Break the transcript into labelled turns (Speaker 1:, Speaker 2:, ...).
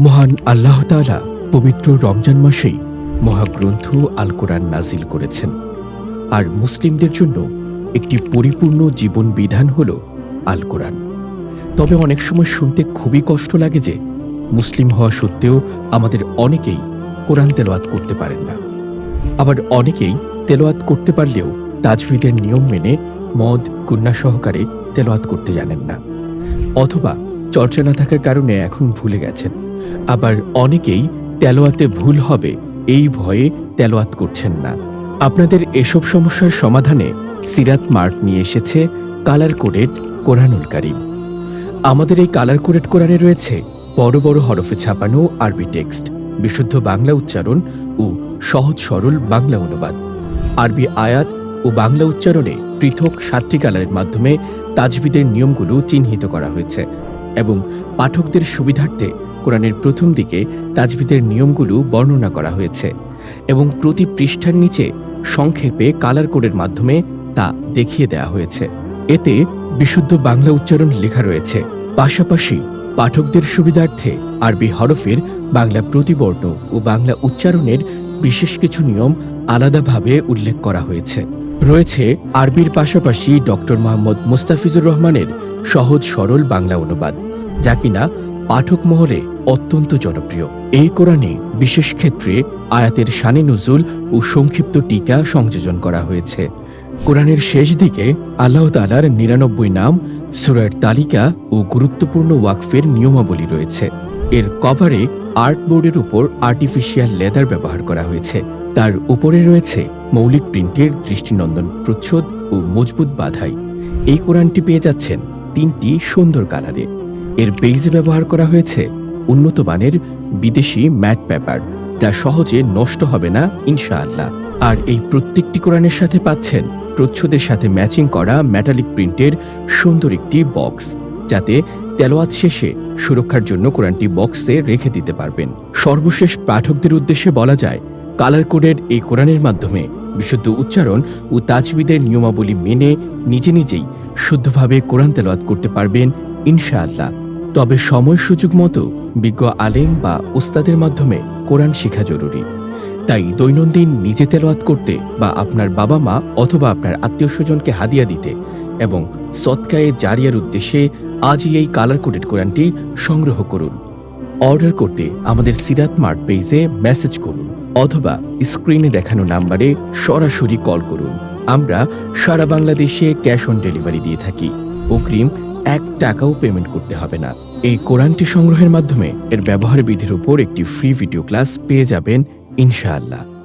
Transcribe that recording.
Speaker 1: মহান আল্লাহ তাআলা পবিত্র রমজান মাসেই মহাগ্রন্থ আল কোরআন নাজিল করেছেন। আর মুসলিমদের জন্য একটি পরিপূর্ণ জীবন বিধান হল আল কোরআন তবে অনেক সময় শুনতে খুবই কষ্ট লাগে যে মুসলিম হওয়া সত্ত্বেও আমাদের অনেকেই কোরআন তেলাওয়াত করতে পারেন না। আবার অনেকেই তেলাওয়াত করতে পারলেও তাজভিদের নিয়ম মেনে মদ কন্যা সহকারে তেলাওয়াত করতে জানেন না। অথবা চর্চা না থাকার কারণে এখন ভুলে গেছেন। আবার অনেকেই তেলোয়াতে ভুল হবে এই ভয়ে তেলোয়াত করছেন না। আপনাদের এসব সমস্যার সমাধানে সিরাত মার্ট নিয়ে এসেছে কালার কোডেড কোরআনুল কারিম। আমাদের এই কালার কোডেড কোরআনে রয়েছে বড় বড় হরফে ছাপানো আরবি টেক্সট, বিশুদ্ধ বাংলা উচ্চারণ ও সহজ সরল বাংলা অনুবাদ। আরবি আয়াত ও বাংলা উচ্চারণে পৃথক সাতটি কালারের মাধ্যমে তাজবিদের নিয়মগুলো চিহ্নিত করা হয়েছে। এবং পাঠকদের সুবিধার্থে কোরআনের প্রথম দিকে তাজবিদের নিয়মগুলো বর্ণনা করা হয়েছে এবং প্রতি পৃষ্ঠার নিচে সংক্ষেপে কালার কোডের মাধ্যমে তা দেখিয়ে দেওয়া হয়েছে। এতে বিশুদ্ধ বাংলা উচ্চারণ লেখা রয়েছে। পাশাপাশি পাঠকদের সুবিধার্থে আরবি হরফের বাংলা প্রতিবর্ণ ও বাংলা উচ্চারণের বিশেষ কিছু নিয়ম আলাদাভাবে উল্লেখ করা হয়েছে। রয়েছে আরবির পাশাপাশি ডক্টর মোহাম্মদ মুস্তাফিজুর রহমানের সহজ সরল বাংলা অনুবাদ, যা কিনা পাঠক মহলে অত্যন্ত জনপ্রিয়। এই কোরআনে বিশেষ ক্ষেত্রে আয়াতের শানে নজুল ও সংক্ষিপ্ত টিকা সংযোজন করা হয়েছে। কোরআনের শেষ দিকে আল্লাহ তালার নিরানব্বই নাম, সুরার তালিকা ও গুরুত্বপূর্ণ ওয়াকফের নিয়মাবলী রয়েছে। এর কভারে আর্টবোর্ডের উপর আর্টিফিশিয়াল লেদার ব্যবহার করা হয়েছে। তার উপরে রয়েছে মৌলিক প্রিন্টের দৃষ্টিনন্দন প্রচ্ছদ ও মজবুত বাধাই। এই কোরআনটি পেয়ে যাচ্ছেন তিনটি সুন্দর কালারে। এর বেইজে ব্যবহার করা হয়েছে উন্নত মানের বিদেশি ম্যাট পেপার, যা সহজে নষ্ট হবে না, ইনশাআল্লাহ। আর এই প্রত্যেকটি কোরআনের সাথে পাচ্ছেন প্রচ্ছদের সাথে ম্যাচিং করা মেটালিক প্রিন্টের সুন্দর একটি বক্স, যাতে তেলোয়াত শেষে সুরক্ষার জন্য কোরআনটি বক্সে রেখে দিতে পারবেন। সর্বশেষ পাঠকদের উদ্দেশ্যে বলা যায় কালার কোডের এই কোরআনের মাধ্যমে বিশুদ্ধ উচ্চারণ ও তাজবিদের নিয়মাবলী মেনে নিজে নিজেই শুদ্ধভাবে কোরআন তেলাওয়াত করতে পারবেন ইনশাআল্লাহ। তবে সময় সুযোগ মতো বিজ্ঞ আলেম বা ওস্তাদের মাধ্যমে কোরআন শেখা জরুরি। তাই দৈনন্দিন নিজে তেলাওয়াত করতে বা আপনার বাবা মা অথবা আপনার আত্মীয় স্বজনকে হাদিয়া দিতে এবং সৎকায়ে জারিয়ার উদ্দেশ্যে আজই এই কালার কোডেড কোরআনটি সংগ্রহ করুন। অর্ডার করতে আমাদের সিরাত মার্ট পেজে মেসেজ করুন। অথবা স্ক্রিনে দেখানো নাম্বারে সরাসরি কল করুন। আমরা সারা বাংলাদেশে ক্যাশ অন ডেলিভারি দিয়ে থাকি। অগ্রিম এক টাকাও পেমেন্ট করতে হবে না। এই কোরআনটি সংগ্রহের মাধ্যমে এর ব্যবহার বিধির উপর একটি ফ্রি ভিডিও ক্লাস পেয়ে যাবেন ইনশাআল্লাহ।